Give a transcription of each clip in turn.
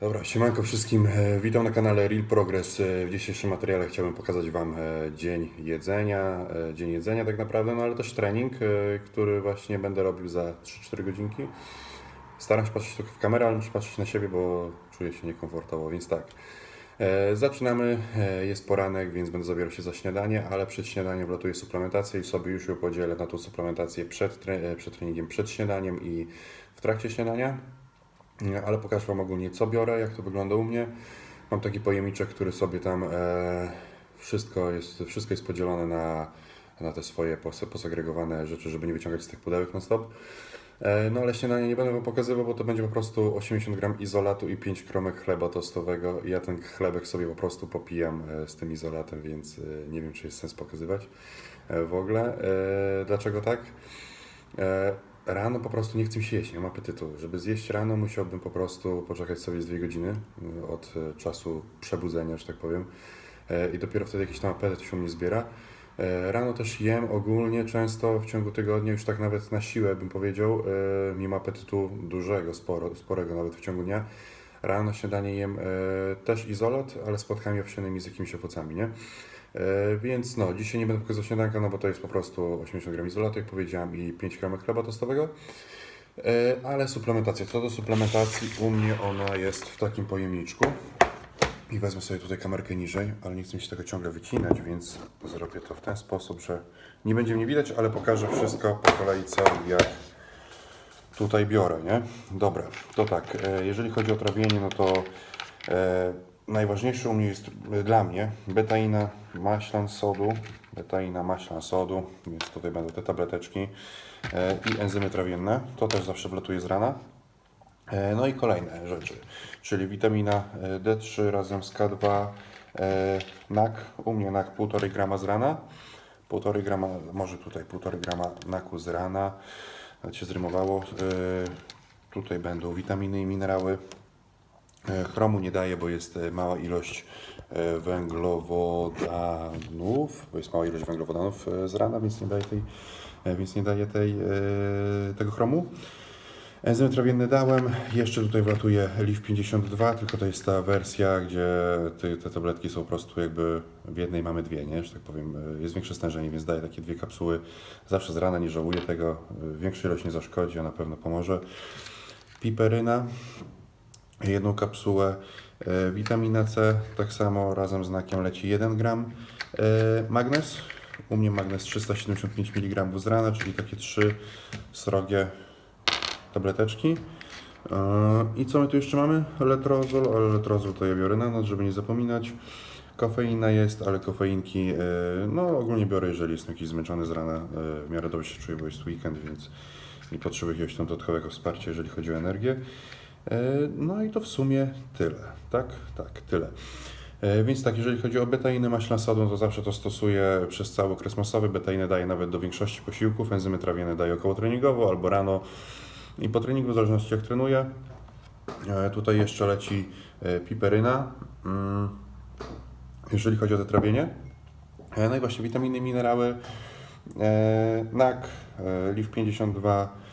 Dobra, siemanko wszystkim. E, Witam na kanale Real Progress. E, W dzisiejszym materiale chciałbym pokazać Wam e, dzień jedzenia, dzień jedzenia tak naprawdę, no ale też trening, który właśnie będę robił za 3-4 godzinki. Staram się patrzeć tylko w kamerę, ale muszę patrzeć na siebie, bo czuję się niekomfortowo, więc tak. Zaczynamy, jest poranek, więc będę zabierał się za śniadanie, ale przed śniadaniem wlatuje suplementacja i sobie już ją podzielę na tą suplementację przed, przed treningiem, przed śniadaniem i w trakcie śniadania. Ale pokażę Wam ogólnie co biorę, jak to wygląda u mnie. Mam taki pojemniczek, który sobie tam e, wszystko, jest, wszystko jest podzielone na, na te swoje pos- posegregowane rzeczy, żeby nie wyciągać z tych pudełek non stop. E, no ale śniadanie nie będę Wam pokazywał, bo to będzie po prostu 80 gram izolatu i 5 kromek chleba tostowego. Ja ten chlebek sobie po prostu popijam e, z tym izolatem, więc e, nie wiem, czy jest sens pokazywać e, w ogóle. E, dlaczego tak? E, Rano po prostu nie chcę się jeść, nie mam apetytu. Żeby zjeść rano musiałbym po prostu poczekać sobie z dwie godziny y, od y, czasu przebudzenia, że tak powiem. E, I dopiero wtedy jakiś tam apetyt się u mnie zbiera. E, Rano też jem ogólnie często w ciągu tygodnia, już tak nawet na siłę bym powiedział, e, mimo apetytu dużego, sporo, sporego nawet w ciągu dnia. Rano śniadanie jem też izolat, ale z płatkami owsianymi z jakimiś owocami, nie? E, Więc no, dzisiaj nie będę pokazał śniadanka, no bo to jest po prostu 80 gram izolatu, jak powiedziałem, i 5 gram chleba tostowego. E, Ale suplementacja, co do suplementacji, u mnie ona jest w takim pojemniczku. I wezmę sobie tutaj kamerkę niżej, ale nie chcę mi się tego ciągle wycinać, więc zrobię to w ten sposób, że nie będzie mnie widać, ale pokażę wszystko po kolei co jak tutaj biorę, nie? Dobra, to tak, e, jeżeli chodzi o trawienie, no to najważniejsze u mnie jest e, dla mnie betaina, maślan sodu, betaina, maślan sodu, więc tutaj będą te tableteczki e, i enzymy trawienne, to też zawsze wlatuje z rana. E, No i kolejne rzeczy, czyli witamina e, D3 razem z K2, e, NAK, u mnie NAK 1,5 grama z rana, 1,5 grama, może tutaj 1,5 grama NAKu z rana, się zrymowało. E, Tutaj będą witaminy i minerały. E, Chromu nie daje, bo jest e, mała ilość e, węglowodanów, bo jest mała ilość węglowodanów z rana, więc nie daje tej, więc nie daje tej, tego chromu. Enzymy trawienne dałem, jeszcze tutaj wlatuje LIF 52, tylko to jest ta wersja, gdzie te, te tabletki są po prostu jakby w jednej mamy dwie, nie? że tak powiem, jest większe stężenie, więc daję takie dwie kapsuły zawsze z rana, nie żałuję tego, większa ilość nie zaszkodzi, a na pewno pomoże. Piperyna, jedną kapsułę, e, witamina C, tak samo razem z znakiem leci 1 gram, e, magnez, u mnie magnez 375 mg z rana, czyli takie trzy srogie tableteczki. E, I co my tu jeszcze mamy? Letrozol, ale letrozol to ja biorę na noc, żeby nie zapominać. Kofeina jest, ale kofeinki, no ogólnie biorę, jeżeli jestem jakiś zmęczony z rana, w miarę dobrze się czuję, bo jest weekend, więc nie potrzebuję jakiegoś tam dodatkowego wsparcia, jeżeli chodzi o energię. E, No i to w sumie tyle, tak? Tak, tyle. E, Więc tak, jeżeli chodzi o betainę maślan sodu, to zawsze to stosuję przez cały okres masowy. Betainę daję nawet do większości posiłków, enzymy trawienne daję około treningowo albo rano i po treningu, w zależności jak trenuję. E, Tutaj jeszcze leci piperyna. Mm, Jeżeli chodzi o te trawienie. No i właśnie witaminy, minerały, NAK, e, LIF 52, e,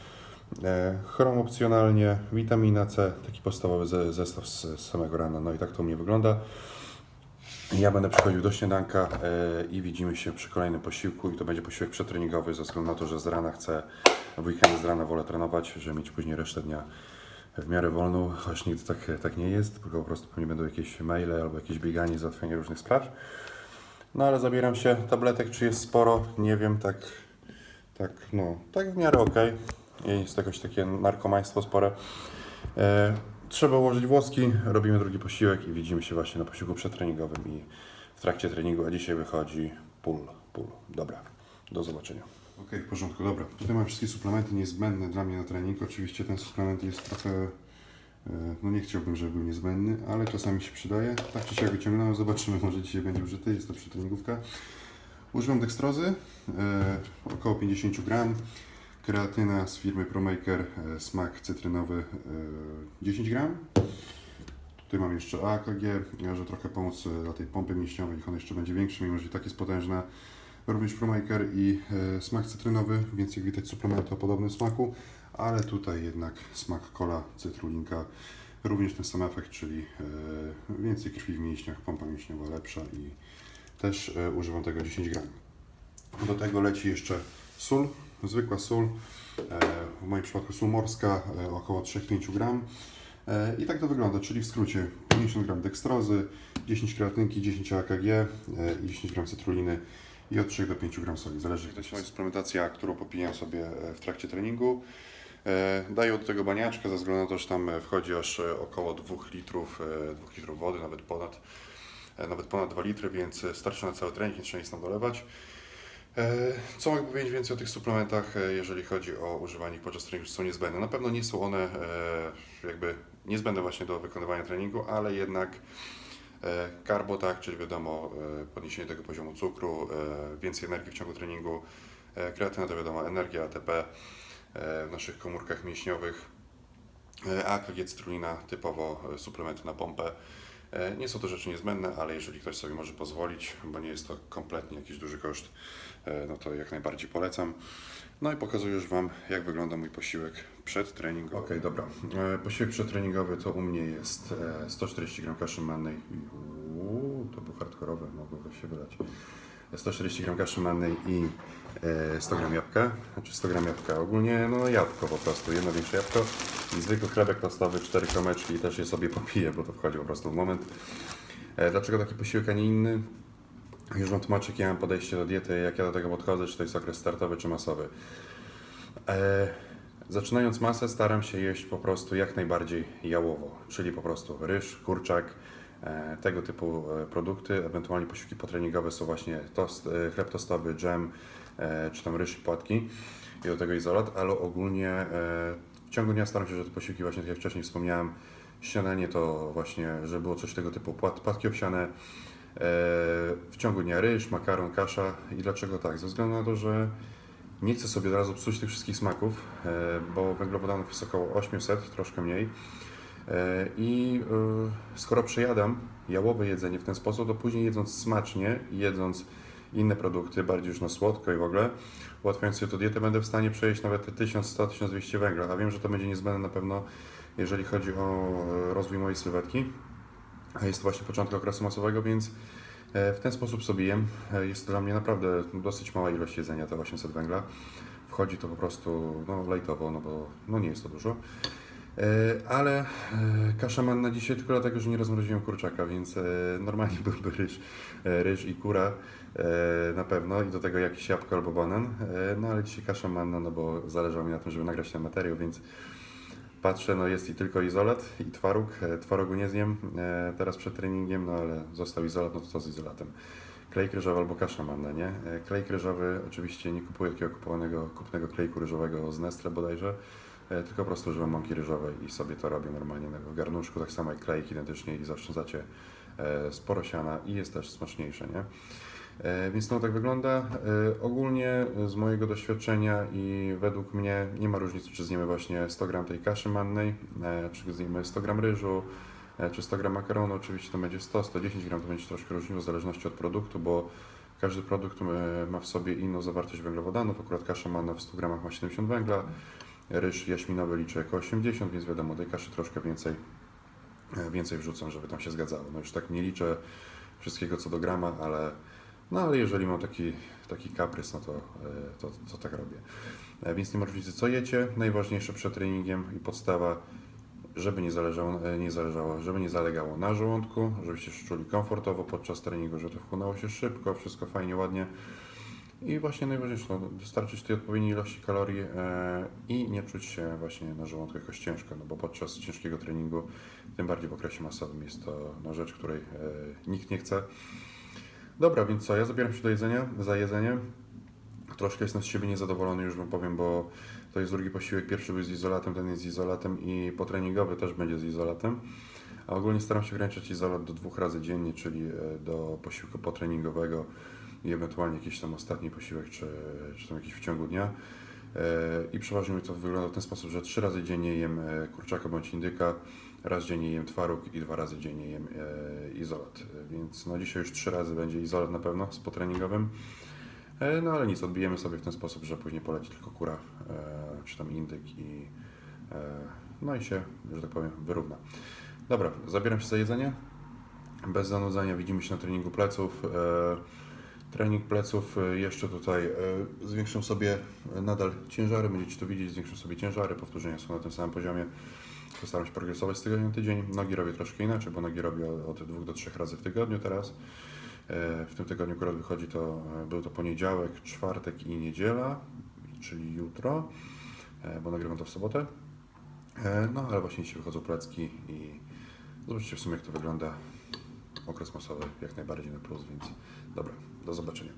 chrom opcjonalnie, witamina C, taki podstawowy ze- zestaw z, samego rana. No i tak to u mnie wygląda. Ja będę przychodził do śniadanka e, i widzimy się przy kolejnym posiłku i to będzie posiłek przetreningowy ze względu na to, że z rana chcę, w weekendy z rana wolę trenować, żeby mieć później resztę dnia w miarę wolną, choć nigdy tak, tak nie jest, tylko po prostu pewnie będą jakieś maile albo jakieś bieganie, załatwianie różnych spraw. No ale zabieram się tabletek, czy jest sporo, nie wiem, tak, tak, no, tak w miarę okej. Jest jakoś takie narkomaństwo spore. E, trzeba ułożyć włoski, robimy drugi posiłek i widzimy się właśnie na posiłku przetreningowym i w trakcie treningu, a dzisiaj wychodzi pull, pull. Dobra, do zobaczenia. Okej, w porządku, dobra. Tutaj mam wszystkie suplementy niezbędne dla mnie na trening. Oczywiście ten suplement jest trochę, e, no nie chciałbym, żeby był niezbędny, ale czasami się przydaje. Tak czy siak wyciągnąłem, zobaczymy, może dzisiaj będzie użyty. Jest to przetreningówka. Używam dekstrozy, e, około 50 gram. Kreatyna z firmy ProMaker, e, smak cytrynowy e, 10 gram. Tutaj mam jeszcze AKG, że trochę pomóc e, dla tej pompy mięśniowej, niech ona jeszcze będzie większa, mimo że tak jest potężna. Również ProMaker i e, smak cytrynowy, więc jak widać suplementy o podobnym smaku, ale tutaj jednak smak kola, cytrulinka również ten sam efekt, czyli e, więcej krwi w mięśniach, pompa mięśniowa lepsza i też e, używam tego 10 gram. Do tego leci jeszcze sól, zwykła sól, e, w moim przypadku sól morska, e, około 3-5 gram. E, I tak to wygląda, czyli w skrócie 50 gram dekstrozy, 10 kreatynki, 10 AKG i 10 gram cytruliny i od 3 do 5 gram soli, zależy jak to jest moja suplementacja, którą popijam sobie w trakcie treningu. Daję do tego baniaczka ze względu na to, że tam wchodzi aż około 2 litrów, 2 litrów wody, nawet ponad, nawet ponad 2 litry, więc starczy na cały trening, nie trzeba nic tam dolewać. E, Co mogę powiedzieć więcej o tych suplementach, e, jeżeli chodzi o używanie ich podczas treningu, są niezbędne? Na pewno nie są one e, jakby niezbędne właśnie do wykonywania treningu, ale jednak carbo, tak, czyli wiadomo podniesienie tego poziomu cukru, więcej energii w ciągu treningu, kreatyna to wiadomo energia, ATP w naszych komórkach mięśniowych, AKG, cytrulina, typowo suplementy na pompę. Nie są to rzeczy niezbędne, ale jeżeli ktoś sobie może pozwolić, bo nie jest to kompletnie jakiś duży koszt, no to jak najbardziej polecam. No i pokazuję już Wam, jak wygląda mój posiłek przed treningiem. Okej, dobra. E, Posiłek przedtreningowy to u mnie jest e, 140 g kaszy mannej. Uuu, to był hardkorowy, mogłoby się wylać. 140 g kaszy mannej i e, 100 g jabłka, znaczy 100 g jabłka. Ogólnie no jabłko po prostu, jedno większe jabłko i zwykły chlebek tostowy, 4 kromeczki i też je sobie popiję, bo to wchodzi po prostu w moment. E, Dlaczego taki posiłek, a nie inny? Już Wam tłumaczę, jakie mam podejście do diety, jak ja do tego podchodzę, czy to jest okres startowy, czy masowy. E, zaczynając masę, staram się jeść po prostu jak najbardziej jałowo, czyli po prostu ryż, kurczak, e, tego typu e, produkty. Ewentualnie posiłki potreningowe są właśnie tost, e, chleb tostowy, dżem, e, czy tam ryż i płatki i do tego izolat, ale ogólnie e, w ciągu dnia staram się, że te posiłki właśnie, tak jak wcześniej wspomniałem, śniadanie to właśnie, żeby było coś tego typu płat, płatki owsiane, w ciągu dnia ryż, makaron, kasza. I dlaczego tak? Ze względu na to, że nie chcę sobie od razu psuć tych wszystkich smaków, e, bo węglowodanów jest około 800, troszkę mniej. E, I e, skoro przejadam jałowe jedzenie w ten sposób, to później jedząc smacznie, jedząc inne produkty, bardziej już na słodko i w ogóle, ułatwiając sobie tę dietę, będę w stanie przejść nawet te 1100-1200 węgla. A wiem, że to będzie niezbędne na pewno, jeżeli chodzi o e, rozwój mojej sylwetki. Jest to właśnie początek okresu masowego, więc e, w ten sposób sobie jem. E, Jest to dla mnie naprawdę dosyć mała ilość jedzenia, te 800 węgla. Wchodzi to po prostu no, lejtowo, no bo no, nie jest to dużo. E, Ale kasza manna dzisiaj tylko dlatego, że nie rozmroziłem kurczaka, więc normalnie byłby ryż, ryż i kura na pewno i do tego jakiś jabłko albo banan. No ale dzisiaj kasza manna, no bo zależało mi na tym, żeby nagrać ten materiał, więc Patrzę, no jest i tylko izolat i twaróg. E, Twarogu nie zjem e, teraz przed treningiem, no ale został izolat, no to co z izolatem? Klej ryżowy albo kasza manna, nie? E, Klej ryżowy, oczywiście nie kupuję takiego kupowanego, kupnego klejku ryżowego z Nestle bodajże, tylko po prostu używam mąki ryżowej i sobie to robię normalnie w garnuszku, tak samo jak klejk identycznie i zaoszczędzacie sporo siana i jest też smaczniejsze, nie? E, Więc no tak wygląda. E, Ogólnie z mojego doświadczenia i według mnie nie ma różnicy, czy zjemy właśnie 100 gram tej kaszy mannej, e, czy zjemy 100 gram ryżu, czy 100 gram makaronu. Oczywiście to będzie 100, 110 gram, to będzie troszkę różniło w zależności od produktu, bo każdy produkt ma w sobie inną zawartość węglowodanów. Akurat kasza manna w 100 gramach ma 70 węgla, ryż jaśminowy liczy jako 80, więc wiadomo, tej kaszy troszkę więcej, więcej wrzucam, żeby tam się zgadzało. No już tak nie liczę wszystkiego co do grama, ale no ale jeżeli mam taki, taki kaprys, no to, e, to, to tak robię. E, Więc nie ma różnicy co jecie. Najważniejsze przed treningiem i podstawa, żeby nie zależało, e, nie zależało, żeby nie zalegało na żołądku, żebyście się czuli komfortowo podczas treningu, że to wchłonęło się szybko, wszystko fajnie, ładnie. I właśnie najważniejsze, no, dostarczyć tej odpowiedniej ilości kalorii e, i nie czuć się właśnie na żołądku jakoś ciężko, no bo podczas ciężkiego treningu, tym bardziej w okresie masowym, jest to no, rzecz, której e, nikt nie chce. Dobra, więc co, ja zabieram się do jedzenia, za jedzenie. Troszkę jestem z siebie niezadowolony, już wam powiem, bo to jest drugi posiłek. Pierwszy był z izolatem, ten jest z izolatem i potreningowy też będzie z izolatem. A ogólnie staram się ograniczać izolat do dwóch razy dziennie, czyli e, do posiłku potreningowego i ewentualnie jakiś tam ostatni posiłek, czy, czy tam jakiś w ciągu dnia. E, I przeważnie to wygląda w ten sposób, że trzy razy dziennie jem e, kurczaka bądź indyka, raz dziennie jem twaróg i dwa razy dziennie jem e, izolat. Więc no dzisiaj już trzy razy będzie izolat na pewno z potreningowym. E, No ale nic, odbijemy sobie w ten sposób, że później poleci tylko kura, e, czy tam indyk i, e, no i się, że tak powiem, wyrówna. Dobra, zabieram się za jedzenie. Bez zanudzania widzimy się na treningu pleców. E, Trening pleców e, jeszcze tutaj e, zwiększam sobie nadal ciężary, będziecie to widzieć, zwiększam sobie ciężary, powtórzenia są na tym samym poziomie. Postaram się progresować z tygodnia na tydzień. Nogi robię troszkę inaczej, bo nogi robię od dwóch do trzech razy w tygodniu teraz. E, W tym tygodniu akurat wychodzi to, e, był to poniedziałek, czwartek i niedziela, czyli jutro, e, bo nagrywam to w sobotę. No ale właśnie dzisiaj wychodzą plecki i zobaczycie w sumie jak to wygląda. Okres masowy jak najbardziej na plus, więc dobra, do zobaczenia.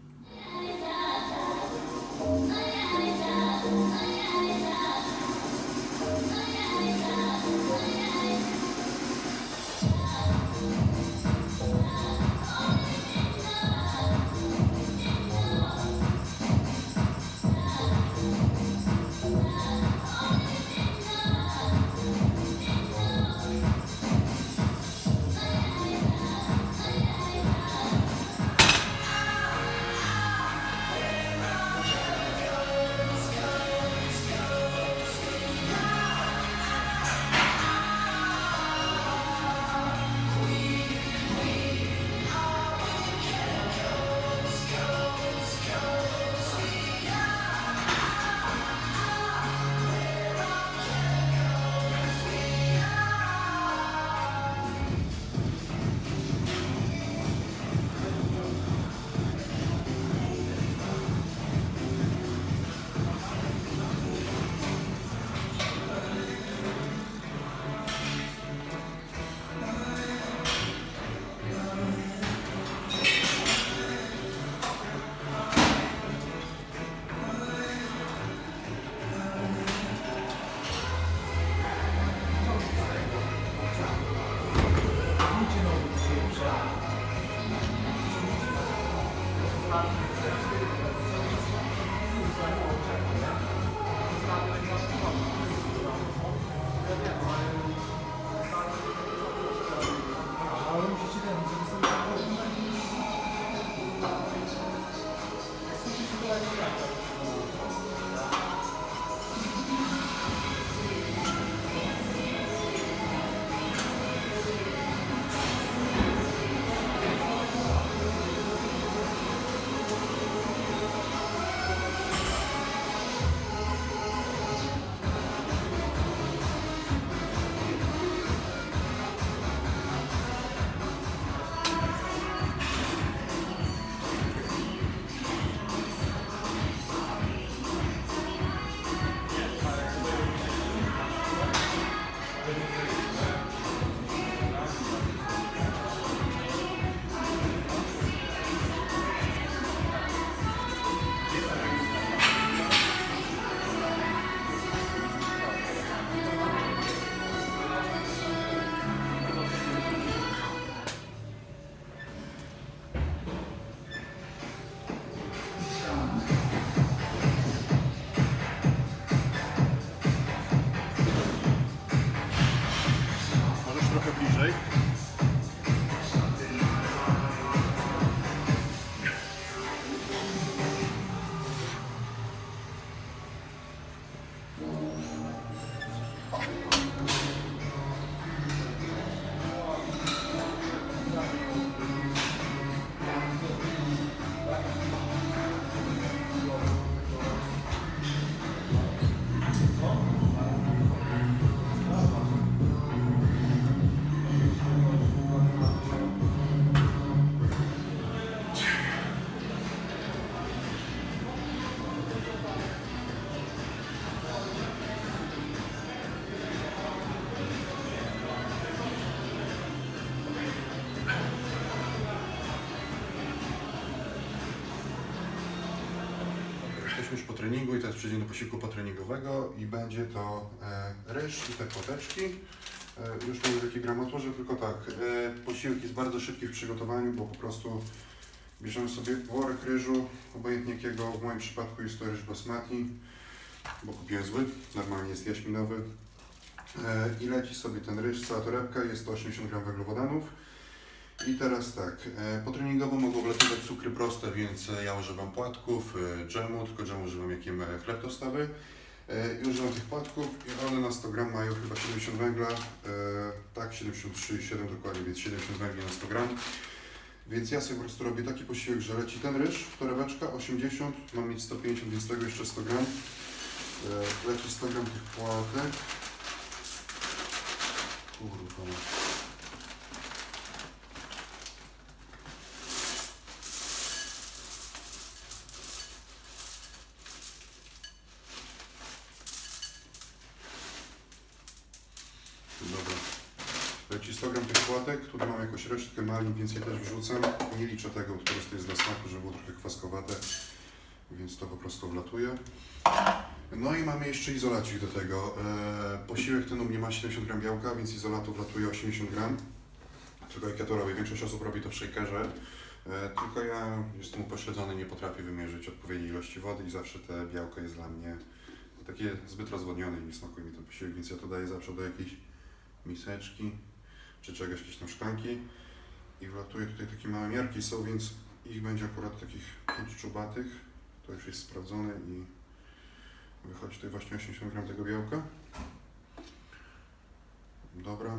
Jesteśmy już po treningu i teraz przejdziemy do posiłku potreningowego i będzie to e, ryż i te płateczki. E, już nie wiem w jaki gram otworzę, tylko tak. E, posiłek jest bardzo szybki w przygotowaniu, bo po prostu bierzemy sobie worek ryżu, obojętnie jakiego, w moim przypadku jest to ryż basmati, bo kupiłem zły, normalnie jest jaśminowy. I leci sobie ten ryż, cała torebka, jest to 80 gram węglowodanów. I teraz tak, e, potreningowo mogą wlatywać cukry proste, więc e, ja używam płatków, e, dżemu, tylko dżemu używam jak jem e, chleb tostowy. E, I używam tych płatków i one na 100 gram mają chyba 70 węgla. Tak, 73,7 dokładnie, więc 70 węgli na 100 gram. Więc ja sobie po prostu robię taki posiłek, że leci ten ryż, torebeczka 80, mam mieć 150, więc tego jeszcze 100 gram. Leci 100 gram tych płatek. Kurwa. Dobra. Leci 100 gram tych płatek, tutaj mam więc je też wrzucam. Nie liczę tego, po prostu jest dla smaku, żeby było trochę kwaskowate, więc to po prostu wlatuje. No i mamy jeszcze izolacik do tego. E, posiłek ten u mnie ma 70 gram białka, więc izolatu wlatuje 80 gram. Tylko jak ja to robię, większość osób robi to w shakerze. E, tylko ja jestem upośledzony, nie potrafię wymierzyć odpowiedniej ilości wody i zawsze te białko jest dla mnie takie zbyt rozwodnione i nie smakuje mi ten posiłek, więc ja to daję zawsze do jakiejś miseczki czy czegoś, jakieś tam szklanki i wlatuje tutaj takie małe miarki są, więc ich będzie akurat takich pięć czubatych. To już jest sprawdzone i wychodzi tutaj właśnie 80 gram tego białka. Dobra.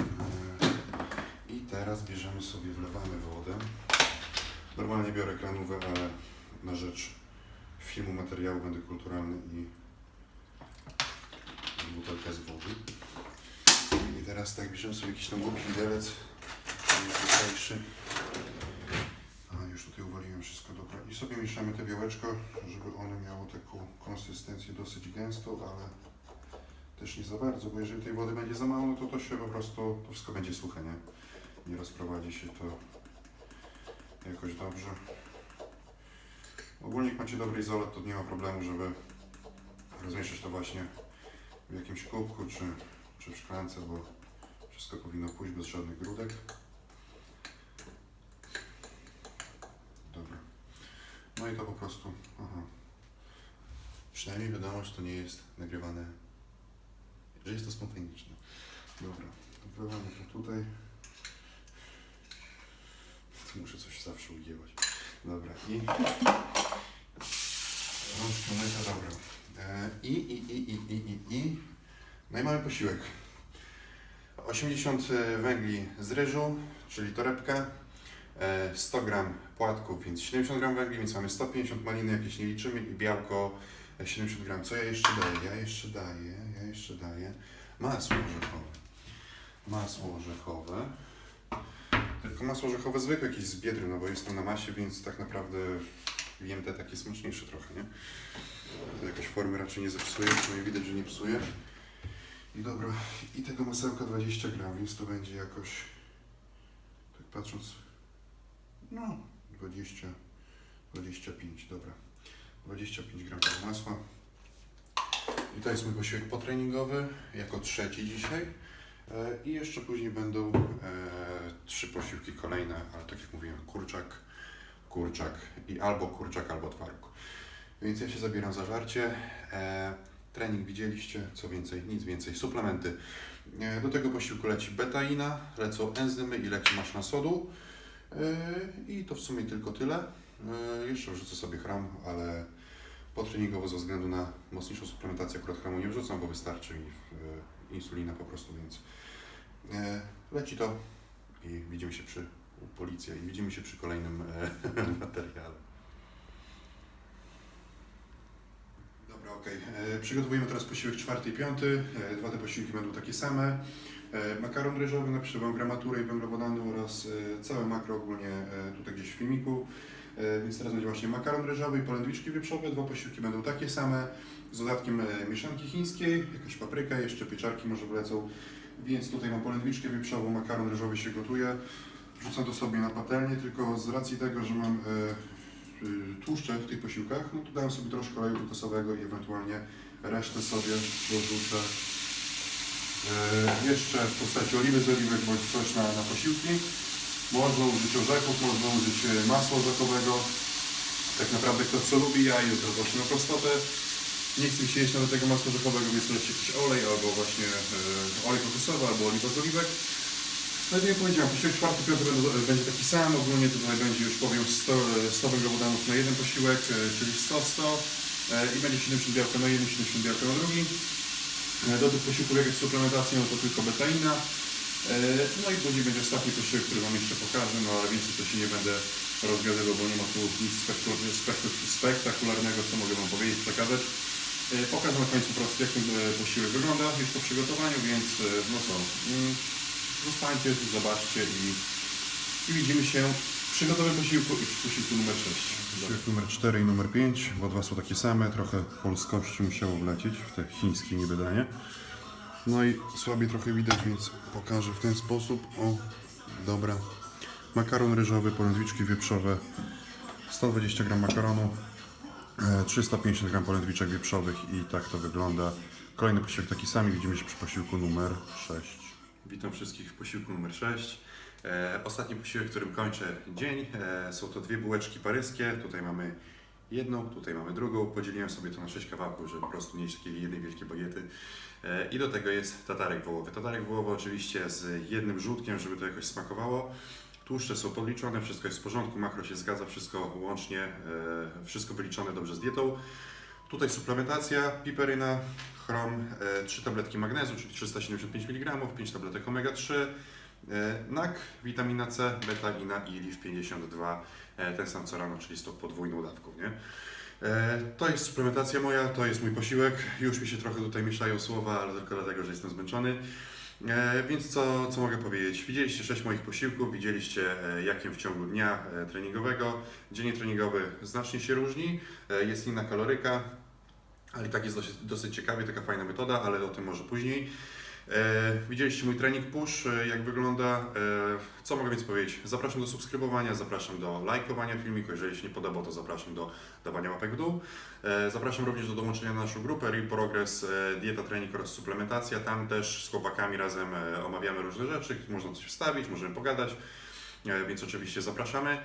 Eee, I teraz bierzemy sobie, wlewamy wodę. Normalnie biorę kranówę, ale na rzecz filmu, materiału będę kulturalny i butelkę z wody. I teraz tak, bierzemy sobie jakiś tam głupi widelec, A, już tutaj uwaliłem wszystko, dobra. I sobie mieszamy te białeczko, żeby one miało taką konsystencję dosyć gęstą, ale też nie za bardzo, bo jeżeli tej wody będzie za mało, no to to się po prostu, to wszystko będzie suche, nie? Nie rozprowadzi się to jakoś dobrze. Ogólnie jak macie dobry izolat, to nie ma problemu, żeby rozmieszać to właśnie w jakimś kubku czy, czy w szklance, bo wszystko powinno pójść bez żadnych grudek. Dobra. No to po prostu, aha. Przynajmniej wiadomo, że to nie jest nagrywane, że jest to spontaniczne. Dobra, wlewamy to tutaj. Tu muszę coś zawsze ugięłać. Dobra, i... Rączki myte, dobra. E, I, i, i, i, i, i, i. No i mamy posiłek. 80 węgli z ryżu, czyli torebkę, e, 100 gram płatków, więc 70 gram węgli, więc mamy 150 maliny, jakieś nie liczymy i białko e, 70 gram. Co ja jeszcze daję? Ja jeszcze daję, ja jeszcze daję masło orzechowe. Masło orzechowe. Tylko masło orzechowe zwykłe, jakieś z biedry, no bo jestem na masie, więc tak naprawdę wiem te takie smaczniejsze trochę, nie? To jakoś formy raczej nie zepsuje, przynajmniej widać, że nie psuje. I dobra, i tego masełka 20 gram, więc to będzie jakoś, tak patrząc, no 20, 25, dobra. 25 gram tego masła. I to jest mój posiłek potreningowy, jako trzeci dzisiaj. E, I jeszcze później będą e, trzy posiłki kolejne, ale tak jak mówiłem, kurczak, kurczak i albo kurczak, albo twaróg. Więc ja się zabieram za żarcie. E, trening widzieliście, co więcej, nic więcej, suplementy. Do tego posiłku leci betaina, lecą enzymy i leci maśla sodu. E, I to w sumie tylko tyle. E, jeszcze wrzucę sobie chram, ale potreningowo ze względu na mocniejszą suplementację akurat chramu nie wrzucam, bo wystarczy mi e, insulina po prostu, więc leci to i widzimy się przy policji i widzimy się przy kolejnym materiale. Dobra. E, Przygotowujemy teraz posiłek czwarty i piąty. Dwa te posiłki będą takie same. E, Makaron ryżowy, napiszę Wam gramaturę i węglowodany oraz e, całe makro ogólnie e, tutaj gdzieś w filmiku. Więc teraz będzie właśnie makaron ryżowy i polędwiczki wieprzowe. Dwa posiłki będą takie same z dodatkiem mieszanki chińskiej, jakaś papryka, jeszcze pieczarki może wlecą. Więc tutaj mam polędwiczkę wieprzową, makaron ryżowy się gotuje. Wrzucam to sobie na patelnię, tylko z racji tego, że mam tłuszcze w tych posiłkach, no to dałem sobie troszkę oleju kokosowego i ewentualnie resztę sobie dorzucę jeszcze w postaci oliwy z oliwek bądź coś na, na posiłki. Można użyć orzechów, można użyć e, masła orzechowego. Tak naprawdę kto co lubi, ja jutro właśnie na prostotę. Nie chce mi się jeść nawet tego masła orzechowego, więc leci jakiś olej albo właśnie e, olej kokosowy albo oliwa z oliwek. No i jak powiedziałem, posiłek czwarty, piąty będą, będzie taki sam. Ogólnie tutaj będzie już powiem 100, 100 węglowodanów na jeden posiłek, e, czyli 100-100. e, i będzie 70 białka na jednym, 70 białka na drugim. Do tych posiłków jak jest suplementacja, to tylko betaina. E, No i później będzie ostatni posiłek, który Wam jeszcze pokażę, no ale więcej to się nie będę rozgadywał, bo nie ma tu nic spektakularnego, co mogę Wam powiedzieć, przekazać. E, Pokażę na końcu po prostu, jak ten e, posiłek wygląda już po przygotowaniu, więc no co, mm, zostańcie, zobaczcie i, i widzimy się w przygotowym posiłku i w posiłku numer 6. Posiłek numer 4 i numer 5, bo dwa są takie same, trochę polskości musiało wlecieć w te chińskie niby. No i słabiej trochę widać, więc pokażę w ten sposób. O, dobra. Makaron ryżowy, polędwiczki wieprzowe, 120 gram makaronu, e, 350 gram polędwiczek wieprzowych i tak to wygląda. Kolejny posiłek taki sam widzimy się przy posiłku numer 6. Witam wszystkich w posiłku numer 6. E, ostatni posiłek, którym kończę dzień. E, są to dwie bułeczki paryskie. Tutaj mamy jedną, tutaj mamy drugą. Podzieliłem sobie to na 6 kawałków, żeby po prostu mieć takie jednej wielkie bagiety. E, I do tego jest tatarek wołowy. Tatarek wołowy oczywiście z jednym żółtkiem, żeby to jakoś smakowało. Tłuszcze są podliczone, wszystko jest w porządku, makro się zgadza, wszystko łącznie, wszystko wyliczone dobrze z dietą. Tutaj suplementacja, piperyna, chrom, e, 3 tabletki magnezu, czyli 375 mg, 5 tabletek omega-3, e, NAK, witamina C, beta-ina i LIF 52, e, ten sam co rano, czyli z tą podwójną dawką, nie? E, To jest suplementacja moja, to jest mój posiłek. Już mi się trochę tutaj mieszają słowa, ale tylko dlatego, że jestem zmęczony. E, Więc co, co mogę powiedzieć? Widzieliście 6 moich posiłków, widzieliście e, jakiem w ciągu dnia e, treningowego. Dzień treningowy znacznie się różni, e, jest inna kaloryka, ale i tak jest dosyć, dosyć ciekawie, taka fajna metoda, ale o tym może później. E, widzieliście mój trening push, e, jak wygląda. E, co mogę więc powiedzieć? Zapraszam do subskrybowania, zapraszam do lajkowania filmiku. Jeżeli się nie podoba, to zapraszam do dawania łapek w dół. Zapraszam również do dołączenia na naszą grupę Real Progress, dieta, trening oraz suplementacja. Tam też z chłopakami razem omawiamy różne rzeczy, można coś wstawić, możemy pogadać, więc oczywiście zapraszamy.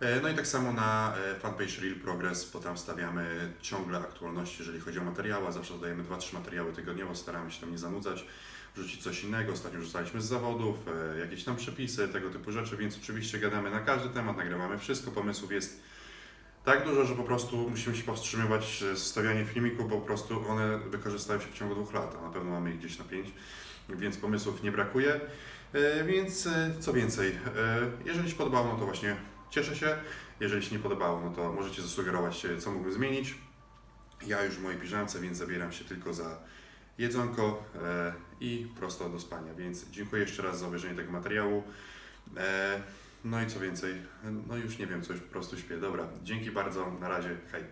E, No i tak samo na e, fanpage Real Progress, bo tam stawiamy ciągle aktualności, jeżeli chodzi o materiały, zawsze dodajemy 2-3 materiały tygodniowo, staramy się tam nie zanudzać, wrzucić coś innego. Ostatnio rzucaliśmy z zawodów, e, jakieś tam przepisy, tego typu rzeczy, więc oczywiście gadamy na każdy temat, nagrywamy wszystko, pomysłów jest tak dużo, że po prostu musimy się powstrzymywać z stawianiem filmiku, bo po prostu one wykorzystają się w ciągu dwóch lat, a na pewno mamy ich gdzieś na pięć, więc pomysłów nie brakuje. Więc co więcej, jeżeli się podobało, no to właśnie cieszę się. Jeżeli się nie podobało, no to możecie zasugerować, co mógłbym zmienić. Ja już w mojej piżamce, więc zabieram się tylko za jedzonko e, i prosto do spania. Więc dziękuję jeszcze raz za obejrzenie tego materiału. E, No i co więcej, no już nie wiem, co już po prostu śpię. Dobra, dzięki bardzo, na razie, hej.